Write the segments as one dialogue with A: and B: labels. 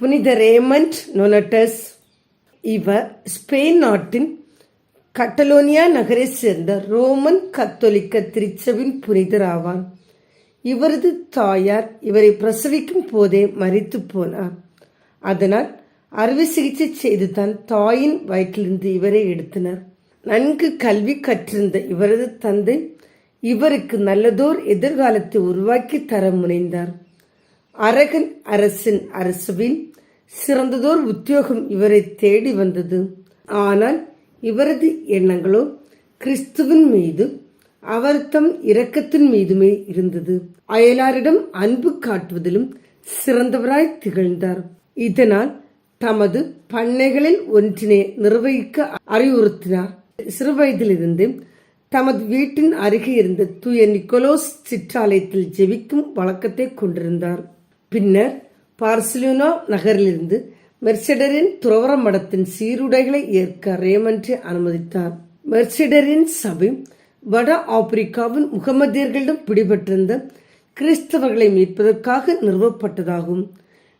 A: புனித ரேமண்ட் நொனட்டஸ். இவர் ஸ்பெயின் நாட்டின் கட்டலோனியா நகரைச் சேர்ந்த ரோமன் கத்தோலிக்க திருச்சபின் புனிதர் ஆவார். இவரது தாயார் இவரை பிரசவிக்கும் போதே மறித்து போனார். அதனால் அறுவை சிகிச்சை செய்து தான் தாயின் வயிற்றிலிருந்து இவரை எடுத்தனர். நன்கு கல்வி கற்றிருந்த இவரது தந்தை இவருக்கு நல்லதோர் எதிர்காலத்தை உருவாக்கி தர முனைந்தார். அரகன் அரசின் அரசுவின் சிறந்ததோர் உத்தியோகம் இவரை தேடி வந்தது. ஆனால் இவரது எண்ணங்களோ கிறிஸ்துவின் மீது அவர் தம் இரக்கத்தின் மீதுமே இருந்தது. அயலாரிடம் அன்பு காட்டுவதிலும் சிறந்தவராய் திகழ்ந்தார். இதனால் தமது பண்ணைகளில் ஒன்றினை நிர்வகிக்க அறிவுறுத்தினார். சிறுவயதிலிருந்து தமது வீட்டின் அருகே இருந்த தூய நிக்கோலோஸ் சிற்றாலயத்தில் ஜெபிக்கும் வழக்கத்தை கொண்டிருந்தார். பின்னர் பார்சிலோனா நகரிலிருந்து மெர்செடரின் துறவர மடத்தின் சீருடைகளை ஏற்க ரேமன்றை அனுமதித்தார். மெர்செடரின் சபை வட ஆப்பிரிக்காவின் முகமதியர்களிடம் பிடிபட்டிருந்த கிறிஸ்தவர்களை மீட்பதற்காக நிறுவப்பட்டதாகும்.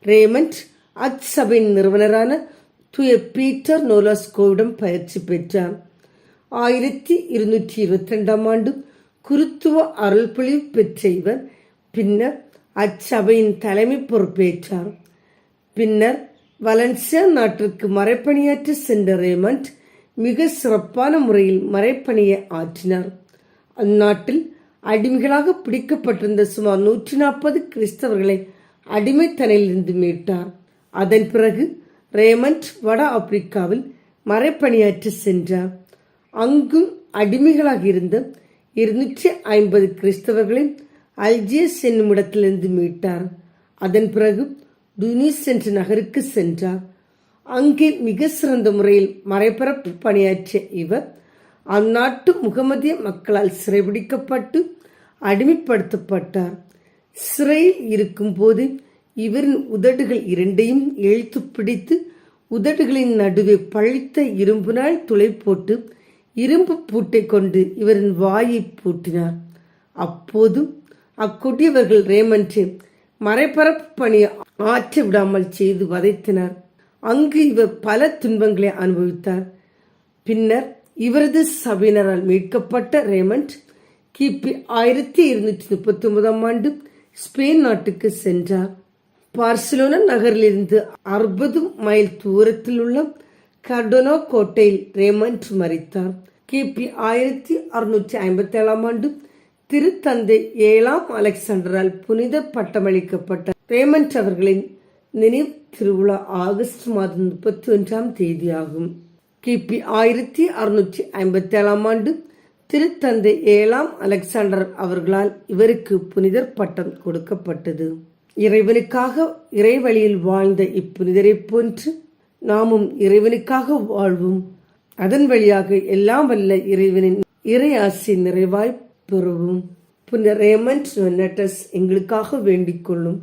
A: ரேமண்ட் அச்சபையின் நிறுவனரான துய பீட்டர் நோலாஸ்கோவிடம் பயிற்சி பெற்றார். ஆயிரத்தி இருநூற்றி இருபத்தி ரெண்டாம் ஆண்டு குருத்துவ அருள்பொழிவு பெற்ற இவர் பின்னர் அச்சபையின் தலைமை பொறுப்பேற்றார். பின்னர் வலன்சியா நாட்டிற்கு மறைப்பணியாற்ற சென்ற ரேமண்ட் மிக சிறப்பான முறையில் மறைப்பணியை ஆற்றினார். அந்நாட்டில் அடிமைகளாக பிடிக்கப்பட்டிருந்த சுமார் நூற்றி நாற்பது கிறிஸ்தவர்களை அடிமைத்தனையிலிருந்து மீட்டார். அதன் பிறகு ரேமண்ட் வட ஆப்பிரிக்காவில் மறைப்பணியாற்ற சென்றார். அங்கும் அடிமைகளாக இருந்த இருநூற்றி ஐம்பது கிறிஸ்தவர்களை அல்ஜியஸ் என்னும் இடத்திலிருந்து மீட்டார். அதன் பிறகு டுனிஸ் என்ற நகருக்கு சென்றார். அங்கே மிக சிறந்த முறையில் மறைபரப்பு பணியாற்றிய இவர் அந்நாட்டு முகமதிய மக்களால் சிறைபிடிக்கப்பட்டு அடிமைப்படுத்தப்பட்டார். சிறையில் இருக்கும்போது இவரின் உதடுகள் இரண்டையும் இழுத்து பிடித்து உதடுகளின் நடுவே பழித்த இரும்பினால் துளை போட்டு இரும்பு பூட்டை கொண்டு இவரின் வாயை பூட்டினார். அப்போதும் அக்குடியவர்கள் ரேமன்று மறைபரப்பு பணி ஆற்ற விடாமல் செய்து வதைத்தனர். அங்கு இவர் பல துன்பங்களை அனுபவித்தார். பின்னர் இவரது சபையினரால் மீட்கப்பட்ட ரேமண்ட் கிபி ஆயிரத்தி இருநூற்றி முப்பத்தி ஒன்பதாம் ஆண்டு ஸ்பெயின் நாட்டுக்கு சென்றார். பார்சிலோனா நகரிலிருந்து அறுபது மைல் தூரத்தில் உள்ள கர்டோனோ கோட்டையில் ரேமண்ட் மறித்தார். கிபி ஆயிரத்தி அறுநூற்றி ஐம்பத்தி ஏழாம் ஆண்டு திருத்தந்தை ஏழாம் அலெக்சாண்டரால் புனித பட்டமளிக்கப்பட்ட ரேமண்ட் அவர்களின் நினைவு திருவிழா ஆகஸ்ட் மாதம் முப்பத்தி ஒன்றாம் தேதியாகும். கிபி ஆயிரத்தி அறுநூற்றி ஐம்பத்தி ஏழாம் ஆண்டு திருத்தந்தை ஏழாம் அலெக்சாண்டர் அவர்களால் இவருக்கு புனிதர் பட்டம் கொடுக்கப்பட்டது. இறைவனுக்காக இறைவழியில் வாழ்ந்த இப்புனிதரை போன்று நாமும் இறைவனுக்காக வாழ்வோம். அதன் வழியாக எல்லாம் வல்ல இறைவனின் இறை ஆசை நிறைவாய் பெறுவோம். புனரேமன் சொன்னட்டஸ் எங்களுக்காக வேண்டிக் கொள்ளும்.